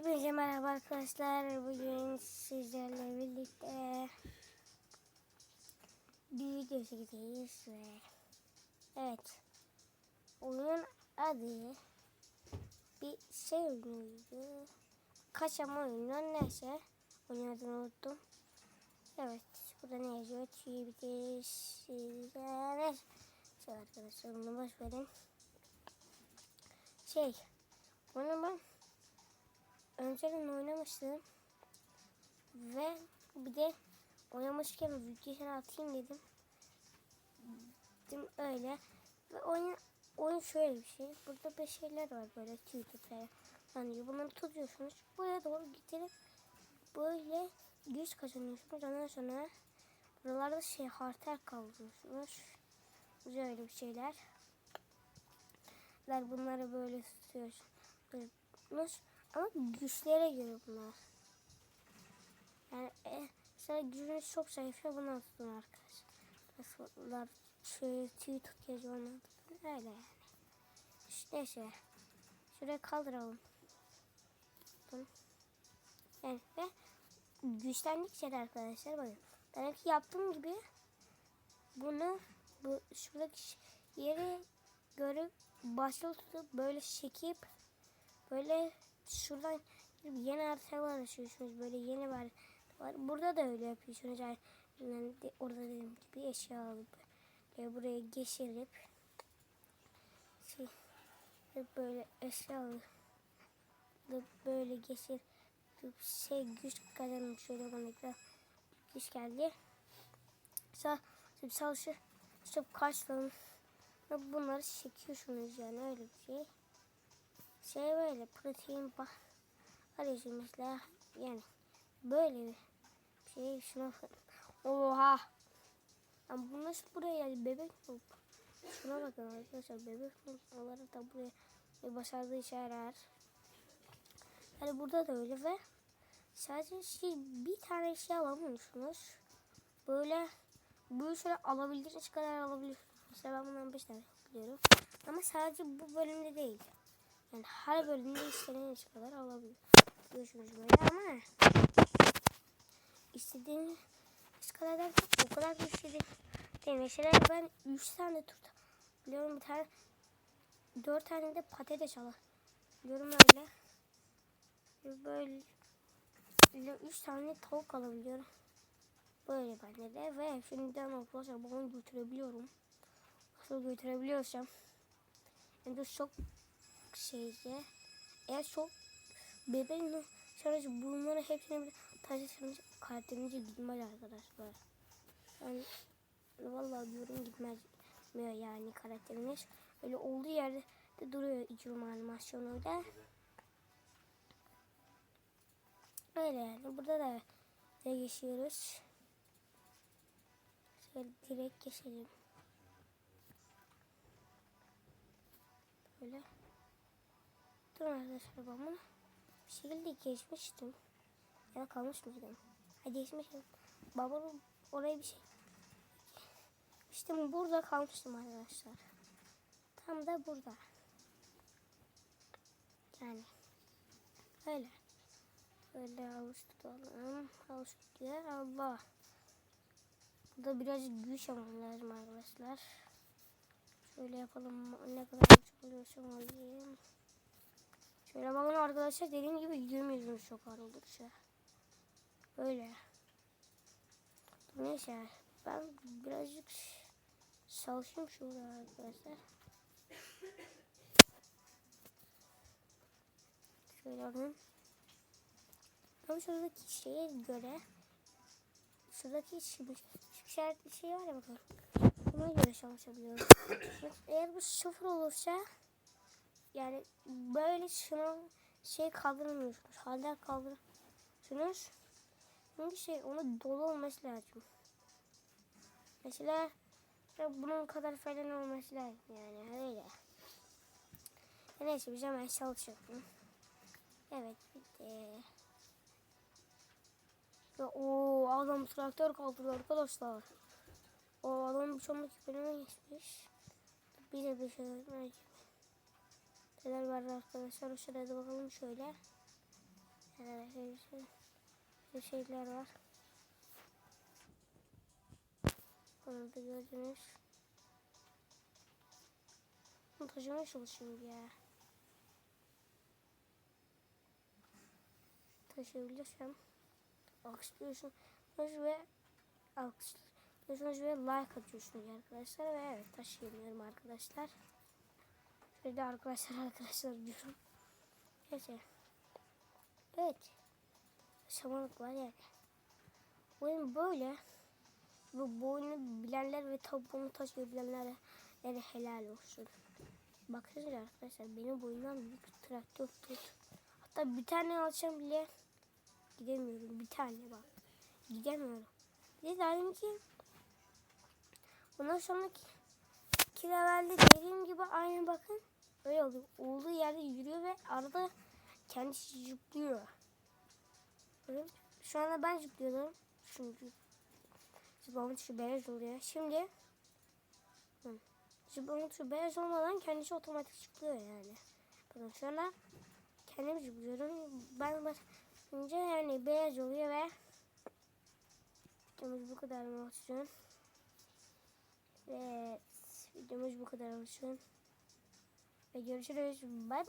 Hepinize merhaba arkadaşlar. Bugün sizlerle birlikte bir video çekeceğiz ve evet oyunun adı bir şey oyunuydu. Kaçama oyunu neyse oyunun adını unuttum. Evet burada ne yazıyor? Tüyübüte sizler. Şey arkadaşlar bunu boş verin. Şey bunu ben önceden oynamıştım. Ve bir de oynamışken videosunu atayım dedim. Dedim öyle. Ve oyun, oyun şöyle bir şey. Burada bir şeyler var böyle tüytükler. Yani bunları tutuyorsunuz. Buraya doğru getirip böyle güç kazanıyorsunuz. Ondan sonra buralarda şey hariter kaldırıyorsunuz. Böyle bir şeyler. Bunları böyle tutuyorsunuz. Ama güçlere göre bunlar. Yani e, mesela gücünüz çok zayıf ya bunu tutun arkadaşlar. Nasıllar şöyle tüy tut yazıyor onu tutun. Öyle yani. İşte neyse. Şuraya kaldıralım. Tutun. Yani ve güçlendikçe de arkadaşlar bakın. Benimki yaptığım gibi bunu bu şuradaki yere görüp başlı tutup böyle çekip böyle şuradan yeni haritalar açıyorsunuz. Böyle yeni bir var. Burada da öyle yapıyorsunuz. Yani orada dediğim gibi eşya alıp böyle buraya geçirip şey, böyle eşya alıp böyle geçir şey güç kazanmış şöyle bana güç geldi. Sağ savaşı işte kaçtım. Bunları çekiyorsunuz yani öyle bir şey şey böyle protein arayüzümüzle yani böyle bir şey şuna oha! Ama bu nasıl buraya yani bebek mi şuna bakın arkadaşlar bebek mi olarak da buraya başardığı şeyler yani burada da öyle ve sadece şey bir tane şey alamıyorsunuz. Böyle bu şöyle alabildiğiniz kadar alabiliyorsunuz mesela ben bundan 5 tane biliyorum. Ama sadece bu bölümde değil yani her bölümde istediğiniz kadar alabiliyorsunuz böyle ama istediğiniz kadar da o kadar güçlü değil. Mesela ben 3 tane tut biliyorum bir tane 4 tane de patates biliyorum öyle. Böyle 3 tane tavuk alabiliyorum. Böyle bende de ve şimdiden arkadaşlar bunu götürebiliyorum. Nasıl götürebiliyorsam. Yani çok şeyce eğer çok bebeğin sadece bunları hepsini bir taşırsanız karakterinize gitmez arkadaşlar. Yani vallahi diyorum gitmez yani karakteriniz. Öyle olduğu yerde de duruyor icrum animasyonu da. Öyle yani. Burada da de geçiyoruz. Şöyle direkt geçelim. Böyle. Durun arkadaşlar ben bunu bir şekilde geçmiştim. Ya kalmış mıydım? Ha geçmişim. Babamın oraya bir şey. İşte burada kalmıştım arkadaşlar. Tam da burada. Yani. Öyle. Böyle avuç tutalım. Avuç tutuyor. Allah. Burada birazcık güç almam lazım arkadaşlar. Şöyle yapalım. Ne kadar çok oluyorsam alayım. Şöyle bakın arkadaşlar dediğim gibi yürümüyoruz çok ağır oldukça. Böyle. Neyse ben birazcık çalışayım şurada arkadaşlar. Şöyle bakın. Ama şuradaki şeye göre şuradaki işaretli şey var ya bakın. Buna göre çalışabiliyorum. Eğer bu sıfır olursa yani böyle şunu şey kaldıramıyorsunuz. Haller kaldıramıyorsunuz. Çünkü şey onu dolu olması lazım. Mesela bunun kadar falan olması lazım yani öyle. Neyse biz hemen çalışalım. Evet bitti. Ve o adam traktör kaldırdı arkadaşlar. O adam bir sonraki bölüme geçmiş. Bize bir şey öğretmek neler var arkadaşlar. Şuraya da bakalım şöyle. Yani şey, şey, bir şeyler var. Burada gördünüz. Bunu taşımaya çalışıyorum ya. Taşıyabilirsem. Alkışlıyorsunuz ve alkışlıyorsunuz ve like atıyorsunuz arkadaşlar. Ve evet taşıyamıyorum arkadaşlar. Şöyle arkadaşlar arkadaşlar diyorum. Neyse. Evet. Şamanlık var yani. Oyun böyle. Bu, bu oyunu bilenler ve tabi bunu taşıyabilenlere yani helal olsun. Baksanıza arkadaşlar benim boyumdan büyük traktör tut. Hatta bir tane alacağım bile gidemiyorum. Bir tane bak. Gidemiyorum. Bir de dedim ki bundan sonraki iki levelde dediğim gibi aynı bakın. Öyle oluyor. Olduğu yerde yürüyor ve arada kendisi zıplıyor. Böyle. Şu anda ben zıplıyorum. Çünkü zıplama tuşu beyaz oluyor. Şimdi zıplama tuşu beyaz olmadan kendisi otomatik zıplıyor yani. Bakın şu anda kendim zıplıyorum. Ben basınca yani beyaz oluyor ve videomuz bu kadar olsun. Ve videomuz bu kadar olsun. Ve görüşürüz. Bay bay.